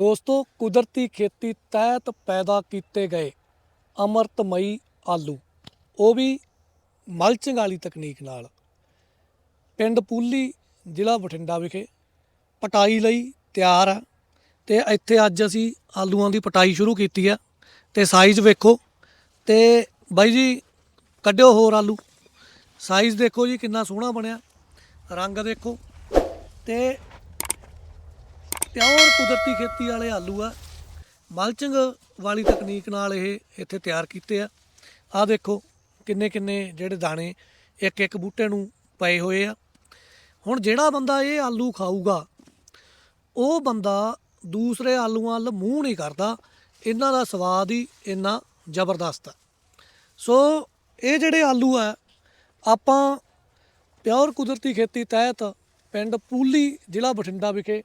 ਦੋਸਤੋ, ਕੁਦਰਤੀ ਖੇਤੀ ਤਹਿਤ ਪੈਦਾ ਕੀਤੇ ਗਏ ਅਮਰਤਮਈ ਆਲੂ। ਉਹ ਵੀ ਮਲਚਿੰਗ ਵਾਲੀ ਤਕਨੀਕ ਨਾਲ। ਪਿੰਡ ਪੂਲੀ ਜ਼ਿਲ੍ਹਾ ਬਠਿੰਡਾ ਵਿਖੇ ਪਟਾਈ ਲਈ ਤਿਆਰ ਆ ਤੇ ਇੱਥੇ ਅੱਜ ਅਸੀਂ ਆਲੂਆਂ ਦੀ ਪਟਾਈ ਸ਼ੁਰੂ ਕੀਤੀ ਆ। ਤੇ ਸਾਈਜ਼ ਵੇਖੋ। ਤੇ ਬਾਈ ਜੀ, ਕੱਢਿਓ ਹੋਰ ਆਲੂ। ਸਾਈਜ਼ ਦੇਖੋ ਜੀ, ਕਿੰਨਾ ਸੋਹਣਾ ਬਣਿਆ। ਰੰਗ ਦੇਖੋ। ਤੇ ਪਿਓਰ ਕੁਦਰਤੀ ਖੇਤੀ ਵਾਲੇ ਆਲੂ ਆ। ਮਲਚਿੰਗ ਵਾਲੀ ਤਕਨੀਕ ਨਾਲ ਇਹ ਇੱਥੇ ਤਿਆਰ ਕੀਤੇ ਆ। ਆ ਦੇਖੋ ਕਿੰਨੇ ਕਿੰਨੇ ਜਿਹੜੇ ਦਾਣੇ ਇੱਕ ਇੱਕ ਬੂਟੇ ਨੂੰ ਪਏ ਹੋਏ ਆ। ਹੁਣ ਜਿਹੜਾ ਬੰਦਾ ਇਹ ਆਲੂ ਖਾਊਗਾ, ਉਹ ਬੰਦਾ ਦੂਸਰੇ ਆਲੂਆਂ ਵੱਲ ਮੂੰਹ ਨਹੀਂ ਕਰਦਾ। ਇਹਨਾਂ ਦਾ ਸਵਾਦ ਹੀ ਇੰਨਾ ਜ਼ਬਰਦਸਤ ਆ। ਸੋ ਇਹ ਜਿਹੜੇ ਆਲੂ ਆ, ਆਪਾਂ ਪਿਓਰ ਕੁਦਰਤੀ ਖੇਤੀ ਤਹਿਤ ਪਿੰਡ ਪੂਲੀ ਜ਼ਿਲ੍ਹਾ ਬਠਿੰਡਾ ਵਿਖੇ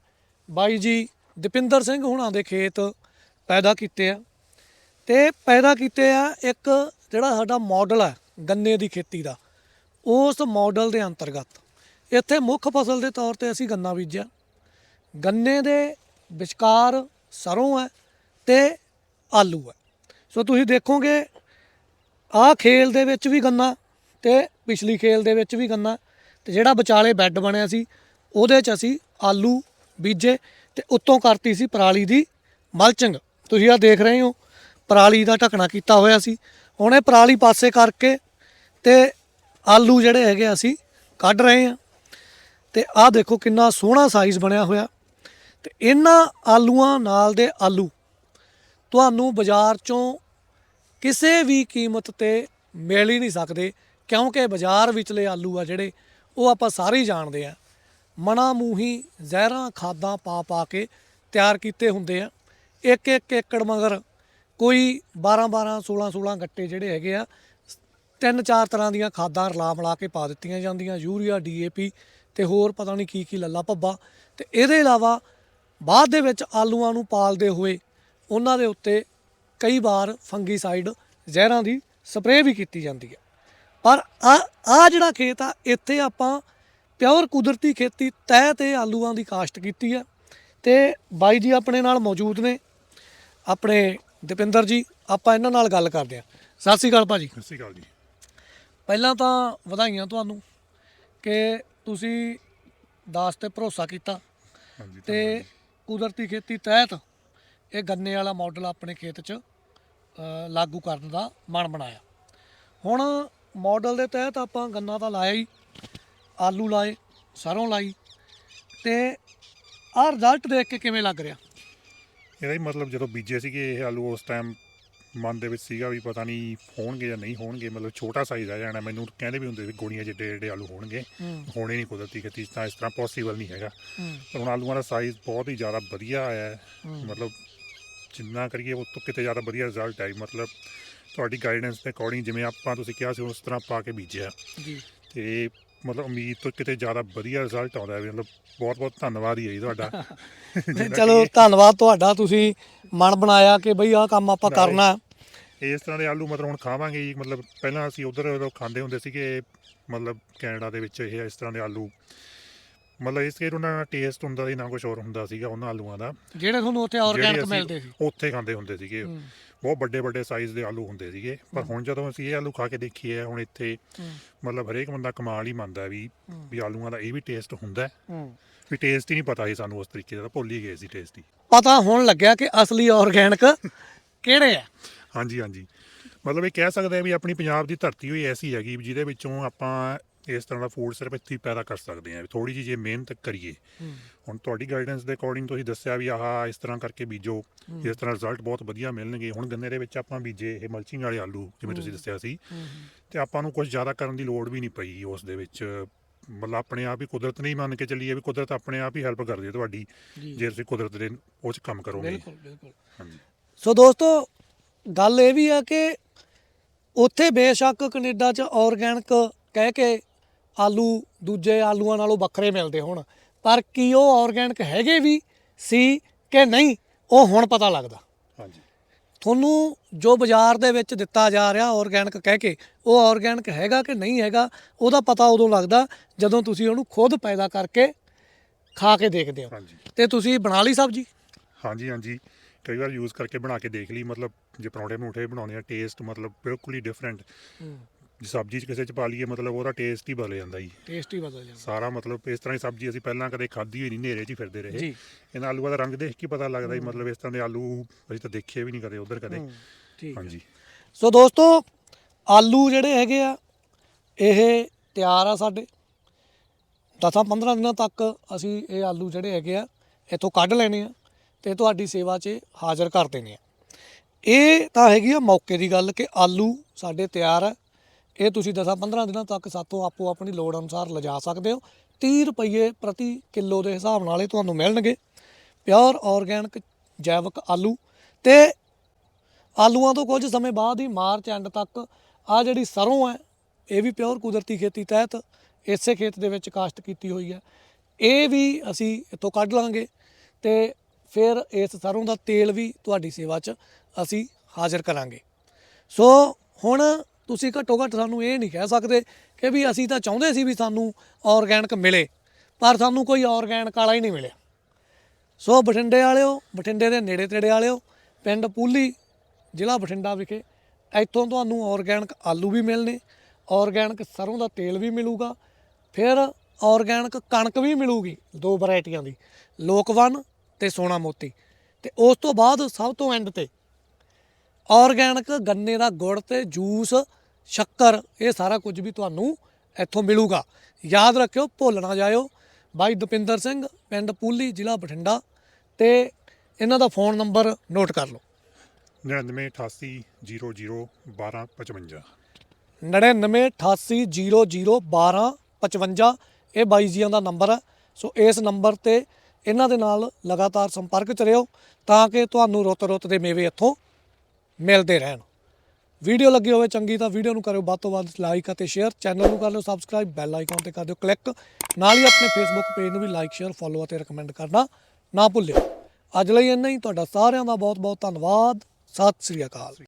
ਬਾਈ ਜੀ ਦਪਿੰਦਰ ਸਿੰਘ ਹੁਣਾਂ ਦੇ ਖੇਤ ਪੈਦਾ ਕੀਤੇ ਆ। ਤੇ ਪੈਦਾ ਕੀਤੇ ਆ ਇੱਕ ਜਿਹੜਾ ਸਾਡਾ ਮਾਡਲ ਹੈ ਗੰਨੇ ਦੀ ਖੇਤੀ ਦਾ। ਉਸ ਮਾਡਲ ਦੇ ਅੰਤਰਗਤ ਇੱਥੇ ਮੁੱਖ ਫਸਲ ਦੇ ਤੌਰ ਤੇ ਅਸੀਂ ਗੰਨਾ ਬੀਜਿਆ। ਗੰਨੇ ਦੇ ਵਿਚਕਾਰ ਸਰੋਂ ਹੈ ਤੇ ਆਲੂ ਹੈ। ਸੋ ਤੁਸੀਂ ਦੇਖੋਗੇ ਆਹ ਖੇਲ ਦੇ ਵਿੱਚ ਵੀ ਗੰਨਾ ਤੇ ਪਿਛਲੀ ਖੇਲ ਦੇ ਵਿੱਚ ਵੀ ਗੰਨਾ ਤੇ ਜਿਹੜਾ ਵਿਚਾਲੇ ਬੈੱਡ ਬਣਿਆ ਸੀ, ਉਹਦੇ 'ਚ ਅਸੀਂ ਆਲੂ ਬੀਜੇ ਤੇ ਉੱਤੋਂ ਕਰਤੀ ਸੀ ਪਰਾਲੀ ਦੀ ਮਲਚਿੰਗ। ਤੁਸੀਂ ਆ ਦੇਖ ਰਹੇ ਹੋ, ਪਰਾਲੀ ਦਾ ਢੱਕਣਾ ਕੀਤਾ ਹੋਇਆ ਸੀ। ਹੁਣ ਇਹ ਪਰਾਲੀ ਪਾਸੇ ਕਰਕੇ ਤੇ ਆਲੂ ਜਿਹੜੇ ਹੈਗੇ ਅਸੀਂ ਕੱਢ ਰਹੇ ਹਾਂ। ਤੇ ਆਹ ਦੇਖੋ ਕਿੰਨਾ ਸੋਹਣਾ ਸਾਈਜ਼ ਬਣਿਆ ਹੋਇਆ। ਤੇ ਇਹਨਾਂ ਆਲੂਆਂ ਨਾਲ ਦੇ ਆਲੂ ਤੁਹਾਨੂੰ ਬਾਜ਼ਾਰ ਚੋਂ ਕਿਸੇ ਵੀ ਕੀਮਤ ਤੇ ਮਿਲ ਹੀ ਨਹੀਂ ਸਕਦੇ, ਕਿਉਂਕਿ ਬਾਜ਼ਾਰ ਵਿਚਲੇ ਆਲੂ ਆ ਜਿਹੜੇ, ਉਹ ਆਪਾਂ ਸਾਰੇ ਹੀ ਜਾਣਦੇ ਆ ਮਣਾ ਮੂਹੀ ਜ਼ਹਿਰਾਂ ਖਾਦਾਂ ਪਾ ਪਾ ਕੇ ਤਿਆਰ ਕੀਤੇ ਹੁੰਦੇ ਆ। ਇੱਕ ਇੱਕ ਏਕੜ ਮਗਰ ਕੋਈ 12 12 16 16 ਗੱਟੇ ਜਿਹੜੇ ਹੈਗੇ ਆ, ਤਿੰਨ ਚਾਰ ਤਰ੍ਹਾਂ ਦੀਆਂ ਖਾਦਾਂ ਰਲਾ ਮਿਲਾ ਕੇ ਪਾ ਦਿੱਤੀਆਂ ਜਾਂਦੀਆਂ, ਯੂਰੀਆ ਡੀਏਪੀ ਤੇ ਹੋਰ ਪਤਾ ਨਹੀਂ ਕੀ ਕੀ ਲੱਲਾ ਭੱਬਾ। ਤੇ ਇਹਦੇ ਇਲਾਵਾ ਬਾਅਦ ਦੇ ਵਿੱਚ ਆਲੂਆਂ ਨੂੰ ਪਾਲਦੇ ਹੋਏ ਉਹਨਾਂ ਦੇ ਉੱਤੇ ਕਈ ਵਾਰ ਫੰਗੀਸਾਈਡ ਜ਼ਹਿਰਾਂ ਦੀ ਸਪਰੇਅ ਵੀ ਕੀਤੀ ਜਾਂਦੀ ਹੈ। ਪਰ ਆ ਆ ਜਿਹੜਾ ਖੇਤ ਆ, ਇੱਥੇ ਆਪਾਂ ਪਿਓਰ ਕੁਦਰਤੀ ਖੇਤੀ ਤਹਿ ਤੇ ਆਲੂਆਂ ਦੀ ਕਾਸ਼ਤ ਕੀਤੀ ਆ ਤੇ ਬਾਈ ਜੀ ਆਪਣੇ ਨਾਲ ਮੌਜੂਦ ਨੇ। ਆਪਣੇ ਦਪਿੰਦਰ ਜੀ ਆਪਾਂ ਇਹਨਾਂ ਨਾਲ ਗੱਲ ਕਰਦੇ ਆ ਸਤਿ ਸ਼੍ਰੀ ਅਕਾਲ ਭਾਜੀ। ਸਤਿ ਸ਼੍ਰੀ ਅਕਾਲ ਜੀ। ਪਹਿਲਾਂ ਤਾਂ ਵਧਾਈਆਂ ਤੁਹਾਨੂੰ ਕਿ ਤੁਸੀਂ ਦਾਸ ਤੇ ਭਰੋਸਾ ਕੀਤਾ। ਤੇ ਕੁਦਰਤੀ ਖੇਤੀ ਤਹਿਤ ਇਹ ਗੰਨੇ ਵਾਲਾ ਮਾਡਲ ਆਪਣੇ ਖੇਤ 'ਚ ਲਾਗੂ ਕਰਨ ਦਾ ਮਨ ਬਣਾਇਆ। ਹੁਣ ਮਾਡਲ ਦੇ ਤਹਿਤ ਆਪਾਂ ਗੰਨਾ ਤਾਂ ਲਾਇਆ ਹੀ। ਆਲੂ ਲਾਏ ਸਰੋਂ ਲਾਈ ਤੇ ਆਹ ਰਿਜ਼ਲਟ ਦੇਖ ਕੇ ਕਿਵੇਂ ਲੱਗ ਰਿਹਾ? ਇਹਦਾ ਹੀ ਮਤਲਬ ਜਦੋਂ ਬੀਜੇ ਸੀਗੇ ਇਹ ਆਲੂ ਉਸ ਟਾਈਮ ਮਨ ਦੇ ਵਿੱਚ ਸੀਗਾ ਵੀ ਪਤਾ ਨਹੀਂ ਹੋਣਗੇ ਜਾਂ ਨਹੀਂ ਹੋਣਗੇ ਮਤਲਬ ਛੋਟਾ ਸਾਈਜ਼ ਆ ਜਾਣਾ ਮੈਨੂੰ ਕਹਿੰਦੇ ਵੀ ਹੁੰਦੇ ਸੀ ਗੋਲੀਆਂ ਜਿੱਡੇ ਜਿੱਡੇ ਆਲੂ ਹੋਣਗੇ। ਹੋਣੇ ਨਹੀਂ ਕੁਦਰਤੀ ਖੇਤੀ 'ਚ ਤਾਂ ਇਸ ਤਰ੍ਹਾਂ ਪੋਸੀਬਲ ਨਹੀਂ ਹੈਗਾ। ਪਰ ਹੁਣ ਆਲੂਆਂ ਦਾ ਸਾਈਜ਼ ਬਹੁਤ ਹੀ ਜ਼ਿਆਦਾ ਵਧੀਆ ਆਇਆ ਹੂੰ। ਮਤਲਬ ਜਿੰਨਾ ਕਰੀਏ ਉਹ ਤੋਂ ਕਿਤੇ ਜ਼ਿਆਦਾ ਵਧੀਆ ਰਿਜ਼ਲਟ ਆਈ। ਮਤਲਬ ਤੁਹਾਡੀ ਗਾਈਡੈਂਸ ਦੇ ਅਕੋਰਡਿੰਗ ਜਿਵੇਂ ਆਪਾਂ ਤੁਸੀਂ ਕਿਹਾ ਸੀ ਉਸ ਤਰ੍ਹਾਂ ਪਾ ਕੇ ਬੀਜਿਆ। ਜੀ। ਤੇ ਮਤਲਬ ਉਮੀਦ ਤੋਂ ਕਿਤੇ ਜ਼ਿਆਦਾ ਵਧੀਆ ਰਿਜ਼ਲਟ ਆਉਂਦਾ ਹੈ ਵੀ ਮਤਲਬ ਬਹੁਤ ਬਹੁਤ ਧੰਨਵਾਦ ਹੀ ਹੈ ਜੀ ਤੁਹਾਡਾ। ਜਿੰਨਾ ਚਲੋ ਕਿ ਧੰਨਵਾਦ ਤੁਹਾਡਾ ਤੁਸੀਂ ਮਨ ਬਣਾਇਆ ਕਿ ਬਈ ਆਹ ਕੰਮ ਆਪਾਂ ਕਰਨਾ ਇਸ ਤਰ੍ਹਾਂ ਦੇ ਆਲੂ ਮਤਲਬ ਹੁਣ ਖਾਵਾਂਗੇ ਜੀ ਮਤਲਬ ਪਹਿਲਾਂ ਅਸੀਂ ਉਧਰ ਉਦੋਂ ਖਾਂਦੇ ਹੁੰਦੇ ਸੀਗੇ ਮਤਲਬ ਕੈਨੇਡਾ ਦੇ ਵਿੱਚ ਇਹ ਇਸ ਤਰ੍ਹਾਂ ਦੇ ਆਲੂ ਮਤਲਬ ਇਸ ਕੇ ਉਹਨਾਂ ਦਾ ਟੇਸਟ ਹੁੰਦਾ ਸੀ ਨਾ ਕੁਝ ਹੋਰ ਹੁੰਦਾ ਸੀਗਾ ਉਹਨਾਂ ਆਲੂਆਂ ਦਾ। ਜਿਹੜੇ ਤੁਹਾਨੂੰ ਉੱਥੇ ਜਿਹੜੇ ਆਰਗੈਨਿਕ ਅਸੀਂ ਮਿਲਦੇ ਸੀ। ਉੱਥੇ ਖਾਂਦੇ ਹੁੰਦੇ ਸੀਗੇ। ਹੂੰ, ਬਹੁਤ ਵੱਡੇ ਵੱਡੇ ਸਾਈਜ਼ ਦੇ ਆਲੂ ਹੁੰਦੇ ਸੀਗੇ। ਪਰ। ਹੁਣ ਜਦੋਂ ਅਸੀਂ ਇਹ ਆਲੂ ਖਾ ਕੇ ਦੇਖੀਏ ਹੁਣ ਇੱਥੇ ਮਤਲਬ ਹਰੇਕ ਬੰਦਾ ਕਮਾਲ ਹੀ ਮੰਨਦਾ ਵੀ ਵੀ ਆਲੂਆਂ ਦਾ ਇਹ ਵੀ ਟੇਸਟ ਹੁੰਦਾ। ਵੀ ਟੇਸਟ ਹੀ ਨਹੀਂ ਪਤਾ ਸੀ ਸਾਨੂੰ ਉਸ ਤਰੀਕੇ ਦਾ ਭੁੱਲ ਹੀ ਗਏ ਸੀ ਟੇਸਟ ਹੀ। ਪਤਾ ਹੋਣ ਲੱਗਿਆ ਕਿ ਅਸਲੀ ਆਰਗੈਨਿਕ ਕਿਹੜੇ ਆ। ਹਾਂਜੀ ਹਾਂਜੀ। ਮਤਲਬ ਇਹ ਕਹਿ ਸਕਦੇ ਆ ਵੀ ਆਪਣੀ ਪੰਜਾਬ ਦੀ ਧਰਤੀ ਹੋਈ ਐਸੀ ਹੈਗੀ ਜਿਹਦੇ ਵਿੱਚੋਂ ਆਪਾਂ ਇਸ ਤਰ੍ਹਾਂ ਦਾ ਫੂਡ ਸਿਰਫ ਇੱਥੇ ਪੈਦਾ ਕਰ ਸਕਦੇ ਆ ਥੋੜੀ ਜਿਹੀ ਜੇ ਮਿਹਨਤ ਕਰੀਏ ਹੁਣ ਤੁਹਾਡੀ ਗਾਈਡੈਂਸ ਦੇ ਅਕੋਰਡਿੰਗ ਤੁਸੀਂ ਦੱਸਿਆ ਵੀ ਆਹ ਇਸ ਤਰ੍ਹਾਂ ਕਰਕੇ ਬੀਜੋ ਇਸ ਤਰ੍ਹਾਂ ਰਿਜ਼ਲਟ ਬਹੁਤ ਵਧੀਆ ਮਿਲਣਗੇ। ਹੁਣ ਗੰਨੇ ਦੇ ਵਿੱਚ ਆਪਾਂ ਬੀਜੇ ਇਹ ਮਲਚਿੰਗ ਵਾਲੇ ਆਲੂ ਜਿਵੇਂ ਤੁਸੀਂ। ਦੱਸਿਆ ਸੀ। ਤੇ ਆਪਾਂ ਨੂੰ ਕੁਝ ਜ਼ਿਆਦਾ ਕਰਨ ਦੀ ਲੋੜ ਵੀ ਨਹੀਂ ਪਈ ਉਸ ਦੇ ਵਿੱਚ। ਮਤਲਬ ਆਪਣੇ ਆਪ ਹੀ ਕੁਦਰਤ ਨਹੀਂ ਮੰਨ ਕੇ ਚੱਲੀਏ ਵੀ ਕੁਦਰਤ ਆਪਣੇ ਆਪ ਹੀ ਹੈਲਪ ਕਰਦੀ ਹੈ ਤੁਹਾਡੀ ਜੀ। ਜੇ ਤੁਸੀਂ ਕੁਦਰਤ ਦੇ ਉਹ ਚ ਕੰਮ ਕਰੋਗੇ। ਬਿਲਕੁਲ ਬਿਲਕੁਲ। ਹਾਂਜੀ। ਸੋ ਦੋਸਤੋ ਗੱਲ ਇਹ ਵੀ ਆ ਕਿ ਉੱਥੇ ਬੇਸ਼ੱਕ ਕੈਨੇਡਾ 'ਚ ਆਰਗੈਨਿਕ ਕਹਿ ਕੇ ਆਲੂ ਦੂਜੇ ਆਲੂਆਂ ਨਾਲੋਂ ਵੱਖਰੇ ਮਿਲਦੇ ਹੁਣ। ਪਰ ਕੀ ਉਹ ਆਰਗੈਨਿਕ ਹੈਗੇ ਵੀ ਸੀ ਕਿ ਨਹੀਂ ਉਹ ਹੁਣ ਪਤਾ ਲੱਗਦਾ। ਹਾਂਜੀ। ਤੁਹਾਨੂੰ ਜੋ ਬਾਜ਼ਾਰ ਦੇ ਵਿੱਚ ਦਿੱਤਾ ਜਾ ਰਿਹਾ ਆਰਗੈਨਿਕ ਕਹਿ ਕੇ ਉਹ ਆਰਗੈਨਿਕ ਹੈਗਾ ਕਿ ਨਹੀਂ ਹੈਗਾ ਉਹਦਾ ਪਤਾ ਉਦੋਂ ਲੱਗਦਾ ਜਦੋਂ ਤੁਸੀਂ ਉਹਨੂੰ ਖੁਦ ਪੈਦਾ ਕਰਕੇ ਖਾ ਕੇ ਦੇਖਦੇ ਹੋ। ਹਾਂਜੀ। ਤੇ ਤੁਸੀਂ ਬਣਾ ਲਈ ਸਬਜੀ? ਹਾਂਜੀ ਹਾਂਜੀ। ਕਈ ਵਾਰ ਯੂਜ਼ ਕਰਕੇ ਬਣਾ ਕੇ ਦੇਖ ਲਈ ਮਤਲਬ ਜੇ ਪਰੌਂਠੇ ਪਰੌਂਠੇ ਬਣਾਉਣੇ ਆ ਟੇਸਟ ਮਤਲਬ ਬਿਲਕੁਲ ਹੀ ਡਿਫਰੈਂਟ ਸਬਜ਼ੀ 'ਚ ਕਿਸੇ 'ਚ ਪਾ ਲਈਏ ਮਤਲਬ ਉਹਦਾ ਟੇਸਟ ਹੀ ਬਦਲ ਜਾਂਦਾ ਜੀ। ਟੇਸਟ ਹੀ ਬਦਲ ਜਾਂਦਾ। ਸਾਰਾ ਮਤਲਬ ਇਸ ਤਰ੍ਹਾਂ ਦੀ ਸਬਜ਼ੀ ਅਸੀਂ ਪਹਿਲਾਂ ਕਦੇ ਖਾਧੀ ਹੋਈ ਨਹੀਂ ਨੇਰੇ 'ਚ ਹੀ ਫਿਰਦੇ ਰਹੇ। ਜੀ। ਇਹਨਾਂ ਆਲੂਆਂ ਦਾ ਰੰਗ ਦੇਖ ਕੇ ਪਤਾ ਲੱਗਦਾ ਜੀ ਮਤਲਬ ਇਸ ਤਰ੍ਹਾਂ ਦੇ ਆਲੂ ਅਸੀਂ ਤਾਂ ਦੇਖੇ ਵੀ ਨਹੀਂ ਕਦੇ ਉਧਰ ਕਦੇ। ਠੀਕ ਹੈ। ਹਾਂਜੀ ਸੋ ਦੋਸਤੋ ਆਲੂ ਜਿਹੜੇ ਹੈਗੇ ਆ ਇਹ ਤਿਆਰ ਆ ਸਾਡੇ। 10-15 ਦਿਨਾਂ ਤੱਕ ਅਸੀਂ ਇਹ ਆਲੂ ਜਿਹੜੇ ਹੈਗੇ ਆ ਇੱਥੋਂ ਕੱਢ ਲੈਣੇ ਆ ਤੇ ਤੁਹਾਡੀ ਸੇਵਾ 'ਚ ਹਾਜ਼ਰ ਕਰ ਦੇਣੇ ਆ। ਇਹ ਤਾਂ ਹੈਗੀ ਆ ਮੌਕੇ ਦੀ ਗੱਲ ਕਿ ਆਲੂ ਸਾਡੇ ਤਿਆਰ ਆ। ਇਹ ਤੁਸੀਂ 10-15 ਦਿਨਾਂ ਤੱਕ ਸਾਤੋਂ ਆਪੋ ਆਪਣੀ ਲੋੜ ਅਨੁਸਾਰ ਲਿਜਾ ਸਕਦੇ ਹੋ। 30 ਰੁਪਏ ਪ੍ਰਤੀ ਕਿਲੋ ਦੇ ਹਿਸਾਬ ਨਾਲ ਇਹ ਤੁਹਾਨੂੰ ਮਿਲਣਗੇ। ਪਿਓਰ ਆਰਗੈਨਿਕ ਜੈਵਿਕ ਆਲੂ ਤੇ ਆਲੂਆਂ ਤੋਂ ਕੁਝ ਸਮੇਂ ਬਾਅਦ ਹੀ ਮਾਰਚ ਐਂਡ ਤੱਕ ਆ ਜਿਹੜੀ ਸਰੋਂ ਹੈ, ਇਹ ਵੀ ਪਿਓਰ ਕੁਦਰਤੀ ਖੇਤੀ ਤਹਿਤ ਇਸੇ ਖੇਤ ਦੇ ਵਿੱਚ ਕਾਸ਼ਤ ਕੀਤੀ ਹੋਈ ਹੈ। ਇਹ ਵੀ ਅਸੀਂ ਇੱਥੋਂ ਕੱਢ ਲਾਂਗੇ ਤੇ ਫਿਰ ਇਸ ਸਰੋਂ ਦਾ ਤੇਲ ਵੀ ਤੁਹਾਡੀ ਸੇਵਾ 'ਚ ਅਸੀਂ ਹਾਜ਼ਰ ਕਰਾਂਗੇ। ਸੋ ਹੁਣ ਤੁਸੀਂ ਘੱਟੋ ਘੱਟ ਸਾਨੂੰ ਇਹ ਨਹੀਂ ਕਹਿ ਸਕਦੇ ਕਿ ਵੀ ਅਸੀਂ ਤਾਂ ਚਾਹੁੰਦੇ ਸੀ ਵੀ ਸਾਨੂੰ ਆਰਗੈਨਿਕ ਮਿਲੇ, ਪਰ ਸਾਨੂੰ ਕੋਈ ਆਰਗੈਨਿਕ ਵਾਲਾ ਹੀ ਨਹੀਂ ਮਿਲਿਆ। ਸੋ ਬਠਿੰਡੇ ਵਾਲਿਓ, ਬਠਿੰਡੇ ਦੇ ਨੇੜੇ ਤੇੜੇ ਵਾਲਿਓ, ਪਿੰਡ ਪੂਲੀ, ਜ਼ਿਲ੍ਹਾ ਬਠਿੰਡਾ ਵਿਖੇ ਇੱਥੋਂ ਤੁਹਾਨੂੰ ਆਰਗੈਨਿਕ ਆਲੂ ਵੀ ਮਿਲਨੇ ਆਰਗੈਨਿਕ ਸਰੋਂ ਦਾ ਤੇਲ ਵੀ ਮਿਲੂਗਾ, ਫਿਰ ਆਰਗੈਨਿਕ ਕਣਕ ਵੀ ਮਿਲੂਗੀ, ਦੋ ਵੈਰਾਈਟੀਆਂ ਦੀ, ਲੋਕਵਨ ਤੇ ਸੋਨਾ ਮੋਤੀ। ਤੇ ਉਸ ਤੋਂ ਬਾਅਦ ਸਭ ਤੋਂ ਐਂਡ ਤੇ ਆਰਗੈਨਿਕ ਗੰਨੇ ਦਾ ਗੁੜ ਤੇ ਜੂਸ ਸ਼ੱਕਰ ਇਹ ਸਾਰਾ ਕੁਝ ਵੀ ਤੁਹਾਨੂੰ ਇੱਥੋਂ ਮਿਲੂਗਾ। ਯਾਦ ਰੱਖਿਓ ਭੁੱਲ ਨਾ ਜਾਇਓ। ਬਾਈ ਦਪਿੰਦਰ ਸਿੰਘ ਪਿੰਡ ਪੂਲੀ ਜ਼ਿਲ੍ਹਾ ਬਠਿੰਡਾ। ਤੇ ਇਹਨਾਂ ਦਾ ਫੋਨ ਨੰਬਰ ਨੋਟ ਕਰ ਲਓ। 9988001255 9988001255 ਇਹ ਬਾਈ ਜੀਆਂ ਦਾ ਨੰਬਰ ਹੈ ਸੋ ਇਸ ਨੰਬਰ ਤੇ ਇਹਨਾਂ ਦੇ ਨਾਲ ਲਗਾਤਾਰ ਸੰਪਰਕ ਚ ਰਹੋ ਤਾਂ ਕਿ ਤੁਹਾਨੂੰ ਰੁੱਤ-ਰੁੱਤ ਦੇ ਮੇਵੇ ਇੱਥੋਂ ਮਿਲਦੇ ਰਹਿਣ। ਵੀਡੀਓ ਲੱਗੀ ਹੋਵੇ ਚੰਗੀ ਤਾਂ ਵੀਡੀਓ ਨੂੰ ਕਰਿਓ, ਵੱਧ ਤੋਂ ਵੱਧ ਲਾਈਕ ਅਤੇ ਸ਼ੇਅਰ ਚੈਨਲ ਨੂੰ ਕਰ ਲਿਓ ਸਬਸਕ੍ਰਾਈਬ ਬੈਲ ਆਈਕਨ ਤੇ ਕਰ ਦਿਓ ਕਲਿੱਕ ਨਾਲ ਹੀ ਆਪਣੇ ਫੇਸਬੁੱਕ ਪੇਜ ਨੂੰ ਵੀ ਲਾਈਕ ਸ਼ੇਅਰ ਫੋਲੋ ਅਤੇ ਰეკਮੈਂਡ ਕਰਨਾ ਨਾ ਭੁੱਲਿਓ। ਅੱਜ ਲਈ ਇੰਨਾ ਹੀ। ਤੁਹਾਡਾ ਸਾਰਿਆਂ ਦਾ ਬਹੁਤ ਬਹੁਤ ਧੰਨਵਾਦ। ਸਤਿ ਸ੍ਰੀ ਅਕਾਲ।